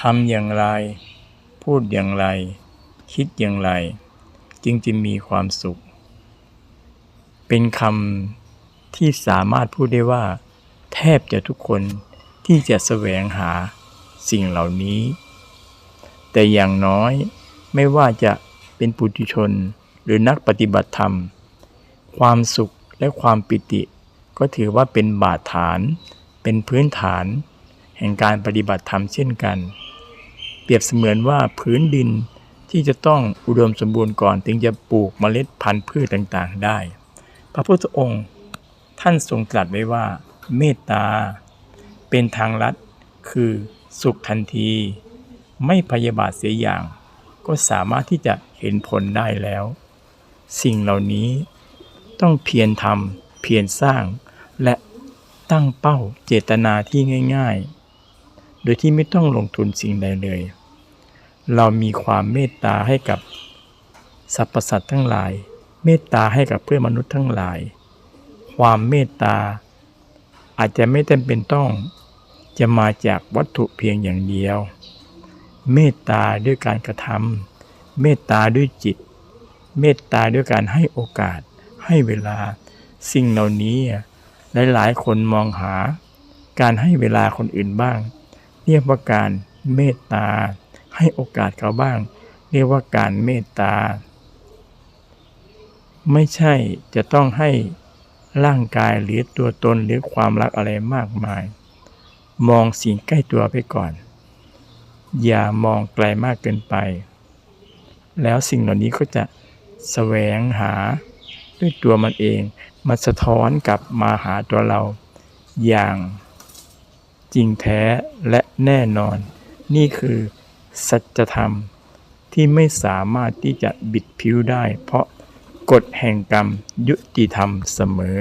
ทำอย่างไร พูดอย่างไร คิดอย่างไร จึงจะมีความสุข เป็นคำที่สามารถพูดได้ว่า แทบจะทุกคนที่จะแสวงหาสิ่งเหล่านี้ แต่อย่างน้อยไม่ว่าจะเป็นปุถุชนหรือนักปฏิบัติธรรม ความสุขและความปิติ ก็ถือว่าเป็นบาดฐาน เป็นพื้นฐาน แห่งการปฏิบัติธรรมเช่นกัน เปรียบเสมือนว่าพื้นดินที่จะต้องอุดมสมบูรณ์ก่อนถึงจะปลูกเมล็ดพันธุ์พืชต่างๆ ได้ พระพุทธองค์ท่านทรงตรัสไว้ว่า เมตตา เป็นทางลัดคือสุขทันที ไม่พยาบาทเสียอย่าง ก็สามารถที่จะเห็นผลได้แล้ว สิ่งเหล่านี้ต้องเพียรทำเพียรสร้าง และตั้งเป้าเจตนาที่ง่าย ๆ โดยที่ไม่ต้องลงทุนสิ่งใดเลย เรามีความเมตตาให้กับสรรพสัตว์ทั้งหลาย เมตตาให้กับเพื่อนมนุษย์ทั้งหลาย ความเมตตา อาจจะไม่จำเป็นต้องจะมาจากวัตถุเพียงอย่างเดียว เมตตาด้วยการกระทำเมตตาด้วยจิต เมตตาด้วยการให้โอกาส ให้เวลา สิ่งเหล่านี้หลายๆ คนมองหา การให้เวลาคนอื่นบ้าง เรียกว่าการเมตตา ให้โอกาสเขาบ้าง เรียกว่าการเมตตา ไม่ใช่จะต้องให้ร่างกายหรือตัวตนหรือความรักอะไรมากมาย มองสิ่งใกล้ตัวไปก่อน อย่ามองไกลมากเกินไป แล้วสิ่งเหล่านี้ก็จะแสวงหาด้วยตัวมันเองมาสะท้อนกลับมาหาตัวเราอย่าง จริงแท้และแน่นอน นี่คือสัจธรรมที่ไม่สามารถที่จะบิดผิวได้ เพราะกฎแห่งกรรมยุติธรรมเสมอ